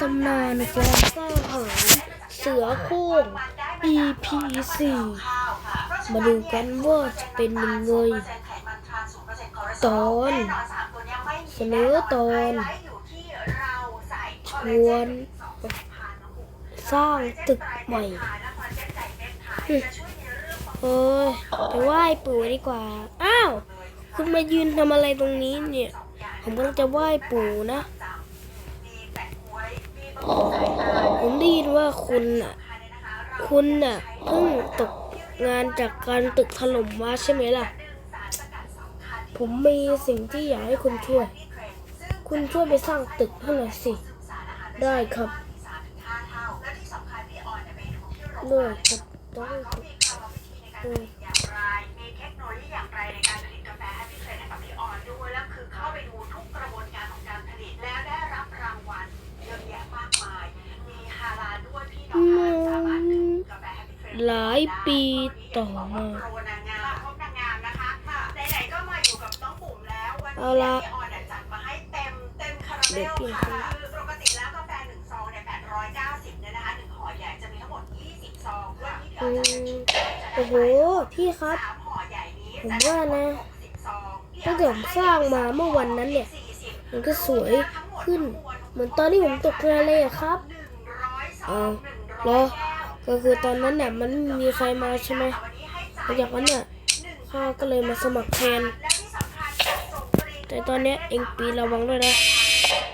ตำนานการสร้าหารเสือโคร่ง EP 4มาดูกันว่าจะเป็นยังไงตอนเสนอตอนชวนสร้างตึกใหม่เอ้ยไปไหว้ปู่ดีกว่า อ้าว คุณมายืนทำอะไรตรงนี้เนี่ย ผมกำลังจะไหว้ปู่นะ ผมได้ยินว่าคุณน่ะ คุณน่ะเพิ่งตกงานจากการตึกถล่มมาใช่ไหมล่ะ ผมมีสิ่งที่อยากให้คุณช่วย คุณช่วยไปสร้างตึกให้หน่อยสิ ได้ครับ ด้วยครับได้ครับเอออย่างไรมีเลยีอย่างไรในการผลิตกาแฟให้พี่เทรนให้กับพี่ออนด้วยแล้วคือเข้าไปดูทุกกระบวนการของการผลิตแล้วได้ ห้พี่เทรนหลายปีต่อมาโปรนางงามพบนางงามนะคะค่ะไหนๆก็มาอยู่กับน้องบุ๋มแล้ววันเอานี้ละพี่ออนเต็มคาราเมเด็กลเปลี่ยนค่ะปกติแล้วกาแฟหนึ่งซองเนี่ย890เนี่ยนะคะหนึ่งห่อใหญ่จะมีทั้งหมด20ซองวันนี้พี่ออือนจัดมเป็นโอ้โห พี่ครับ ผมว่านะตั้งแต่ผมสร้างมาเมื่อวันนั้นเนี่ย มันก็สวยขึ้น เหมือนตอนที่ผมตกงานเลยครับอ้า เหรอก็คือตอนนั้นเนี่ยมันไม่มีใครมาใช่ไหมหลังจากนั้นเนี่ยข้าก็เลยมาสมัครแทน แต่ตอนเนี้ยเองปีระวังด้วยนะ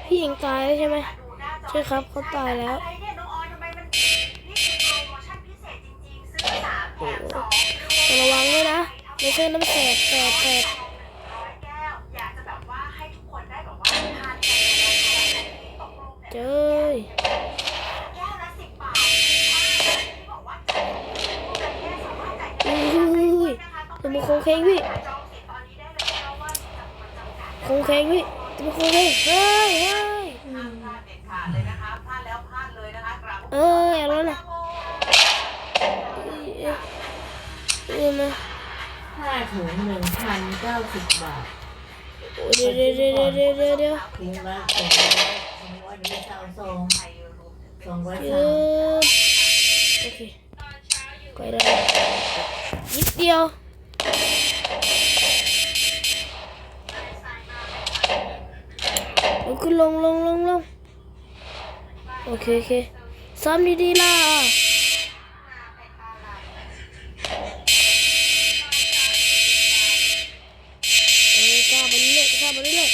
พี่เองตายแล้วใช่ไหมใช่ครับเขาตายแล้วแต่ระวังด้วยนะไม่ใช่น้ำแสบแสบแสบอยา นวนจำกัดโคงเคงพี่จะมาโคงเคงเฮ้ยเฮ้ยห้ามพลาดเด็ดขาดเลยนะคะพลาดแล้วพลาดเลยนะคะกราบเอ้ยเอาแล้วนะเอ้ยเอ้ยนะห้าถุงหนึ่งพันเก้าสิบบาทเดี๋ยวเดี๋ยวเดี๋ยวเดี๋ยวเดี๋ยวเดี๋ยวถุงละสองร้อยสองร้อยเดี๋ยวจะเอาซองสองร้อยสายมวโอเคไปได้นิดเดียวลง ขึ้นลงลงลงลงโอเคโอเคซ้อมดีๆล่ะเออกล้าไปเรื่อยกล้าไปเรื่อย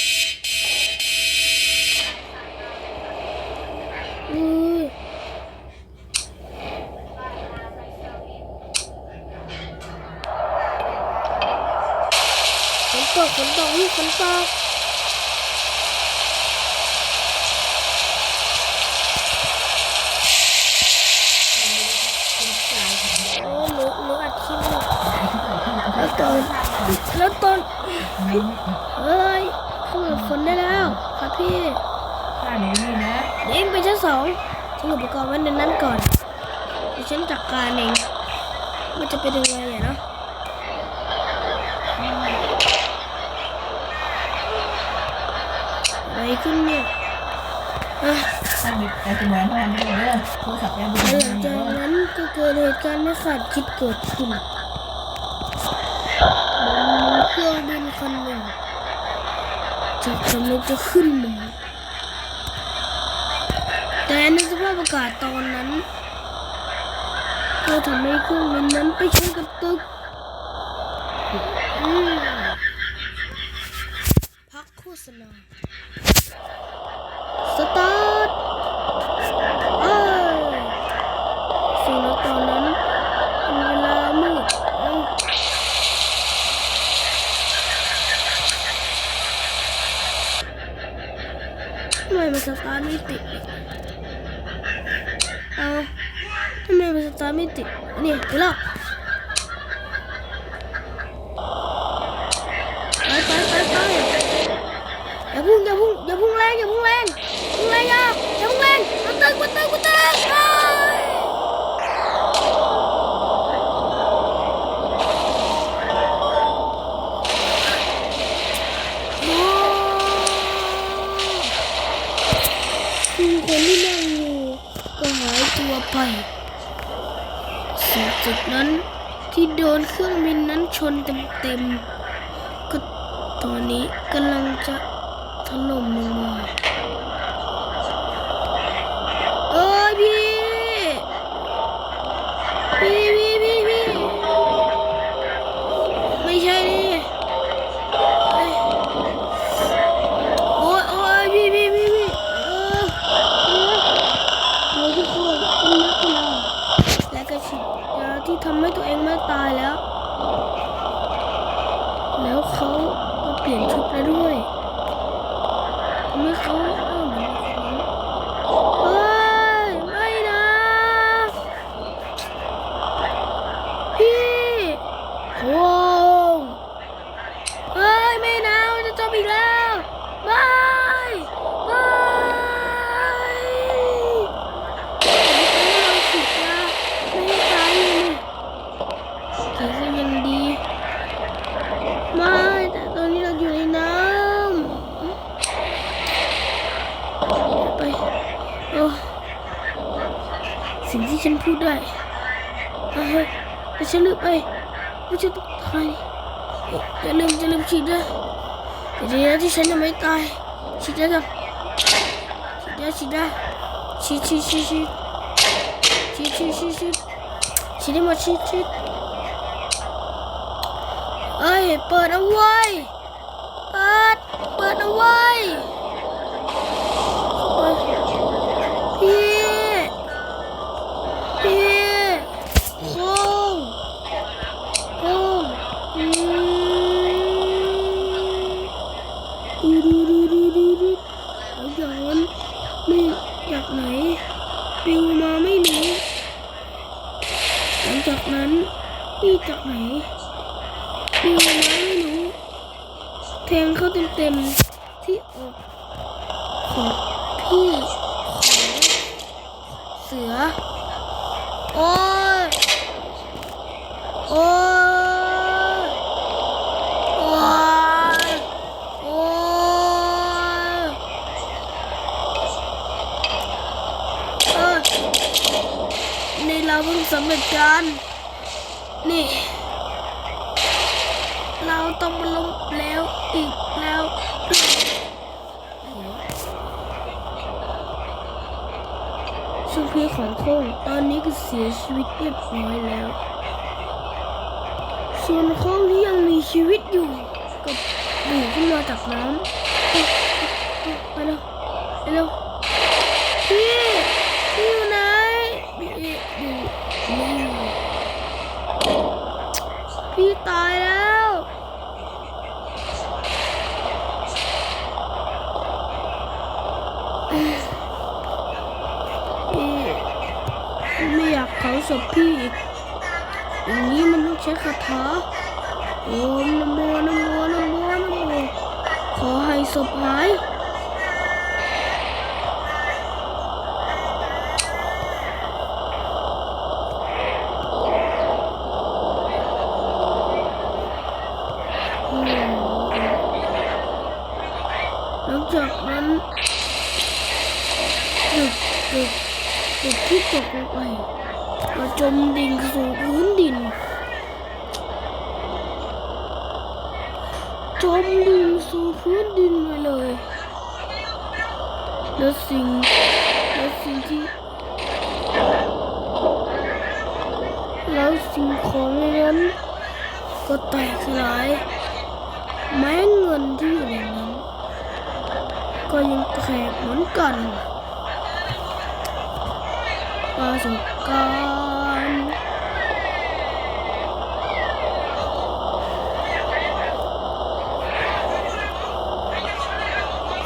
อือฝนตกฝนตกพี่ฝนตก เออหนูหนูอัดคลิปอยู่ แล้วตอนแล้วตอนเฮ้ยเข้ากับฝนได้แล้วครับพี่ค่านี้นี่นะเดี๋ยวเองไปชั้นสองทิ้งอุปกรณ์ไว้ในนั้นก่อนเดี๋ยวฉันจัดการเองมันจะเป็นยังไงอะเนาะอะไรขึ้นเนี่ยอะถ้ามีแต่สมองพันได้เลยโทรศัพท์ยังดูหไม่ลังได้จากเลยนั้นก็เกิดเหตุการณ์ไม่คาดคิดเกิดขึ้นบนเครื่องบิน คนหนึ่งจากกำนึกจะขึ้นมาแต่ในสภาพอากาศตอนนั้นก็ทำให้เครื่องบินนั้นไปชนกับตึกพักโฆษณาสตาร์ท เอ้ยสิ่งณตอนนั้นเป็นเวลามืดเอ้าทำไมมันสตาร์ทไม่ติดเอาทำไมันสตาร์ไม่ติดนี่เดี๋ยวเราไปไปไปไปอย่าพุ่งอย่าพุ่งอย่าพุ่งแรงอย่าพุ่งแรงพุ่งแรงอย่าอย่าพุ่งแรงกูตึงกูตึงกูตึงเอ้ยโอ้ซึ่งคนที่นั่งอยู่ก็หายตัวไป ส่จุดนั้นที่โดนเครื่องบินนั้นชนเต็มๆก็ตอนนี้กำลังจะถล่มลงมาเอ้ยพี่ พี่พี่พี่พี่ไม่ใช่ดิเอ้ยโอ้ยโอ้ยพี่พี่พี่พี่เออเออเดี๋ยวทุกคนเป็นนักกีฬาและก็ฉีดยาที่ทำให้ตัวเองไม่ตายแล้ว แล้วเขาก็เปลี่ยนชุดแล้วด้วยทำให้เขาเอ้าเหมือนคนเฮ้ยไม่นะ พี่โค้งเฮ้ย ไม่นะมันจะจบอีกแล้วบายบายเราฉีดยาไม่ให้ตายเลยนี่แค่ก็ยังดี ไม่ แต่ตอนนี้เราอยู่ในน้ ไปโอ้สิ่งที่ฉันพูดได้เฮ้ยแต่ฉันลืมไปว่าจะต้องตายอย่าลืมจะลืมฉีดด้วยแต่ดีนะที่ฉันยังไม่ตายฉีดได้กันฉีดได้ฉีดได้ฉีดฉีดฉีดฉีดฉีดฉีดฉีดฉีดฉีดได้หมดฉีดฉีดเอ้ยเปิดเอาไว้เปิดเปิดเอาไว้เปิดพี่ พี่โค้งโค้งอืมดูดูดูดูดูดูเอาย้อนนี่จากไหนปลิวมาไม่รู้หลัง จากนั้นนี่จากไหนปลิวมาไม่รู้แทงเข้าเต็มๆที่อกของพี่ของเสือ โอ้ยโอ้ยโอ้ยโอ้ยเออ เราเพิ่งสำเร็จการนี่ เราต้องมาล้มแล้วอีกแล้วซึ่งพี่ของโค้งตอนนี้ก็เสียชีวิตเรียบร้อยแล้ว ส่วนโค้งที่ยังมีชีวิตอยู่ก็บูขึ้นมาจากน้ำเอ๊ะเอ๊ะไปเร็วไปเร็วพี่อยู่ไหนพี่อยู่นี่พี่ ตายแล้วพี่ไม่อยากเผาศพพี่อีกอย่างนี้มันต้องใช้คาถาโอมนะโมนะโมนะโมนโมขอให้ศพหาย อืมหลังจาก นั้นด็กด็กด็กที่ตกลงไปก็จมดิ่งสู่พื้นดิน จมดิ่งสู่พื้นดินไปเลย แล้วสิ่งแล้วสิ่งที่แล้วสิ่งของในนั้นก็แตกสลายแม้เงินที่อยู่ในนั้น ก็ยังแข่งเหมือนกันประสบการณ์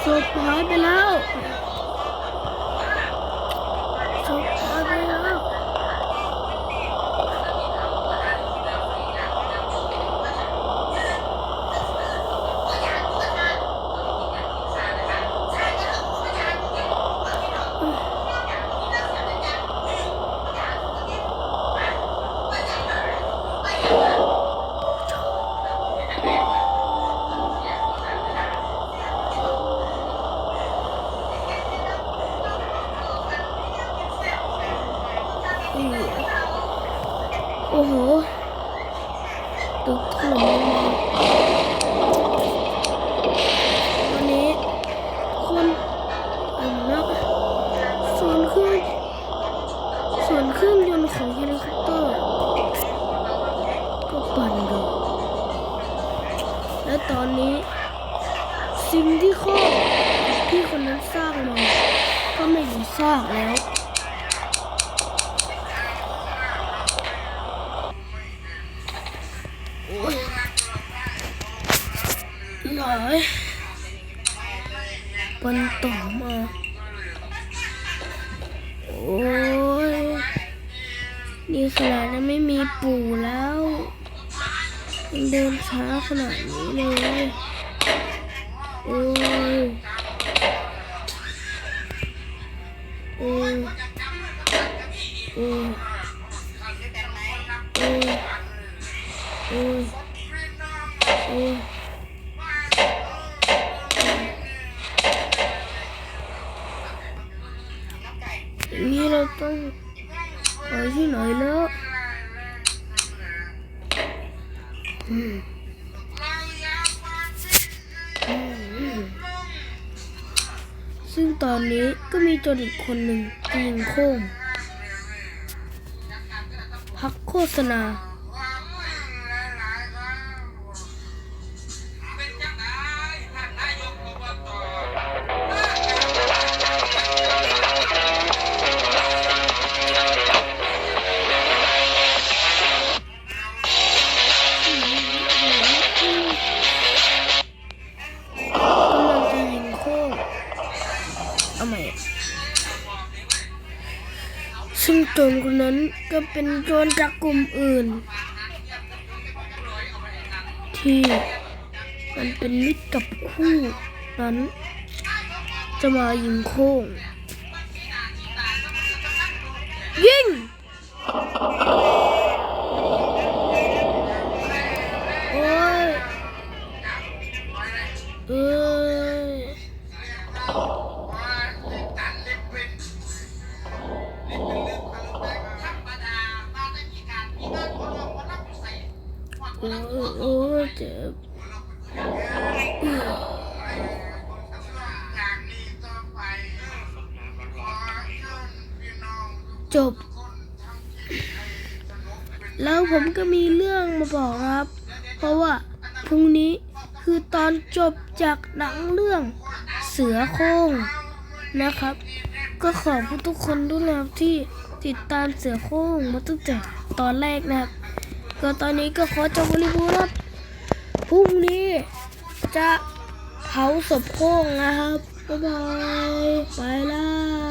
จบหายไปแล้ว หตึกถล่มลงมาตอนนี้คนอันนักส่วนเครื่องส่วนเครื่องยนต์ของเฮลิคอปเตอร์ก็ปั่นอยู่และตอนนี้ สิ่งที่ข้อที่คนนั้นสร้างมาก็ไม่มีซากแล้ว โอ้ยหลายปันต่อมา โอ้ยนี่ขนาดยังไม่มีปู่แล้วยังเดินช้าขนาดนี้เลย โอ้ย นี้เราต้องไปที่ไหนแล้วซึ่งตอนนี้ก็มีโจรอีกคนหนึ่งยิงโค้งพักโฆษณา ซึ่งโจรคนนั้นก็เป็นโจรจากกลุ่มอื่น ที่มันเป็นมิตรกับคู่นั้น จะมายิงโค้ง เรื่องมาบอกครับ เพราะว่าพรุ่งนี้คือตอนจบจากหนังเรื่องเสือโคร่งนะครับ ก็ขอบคุณทุกคนด้วยนะครับที่ติดตามเสือโคร่งมาตั้งแต่ตอนแรกนะครับ ก็ตอนนี้ก็ขอจบบริบูรณ์ครับพรุ่งนี้จะเผาศพโคร่งนะครับบ๊ายบายไปแล้ว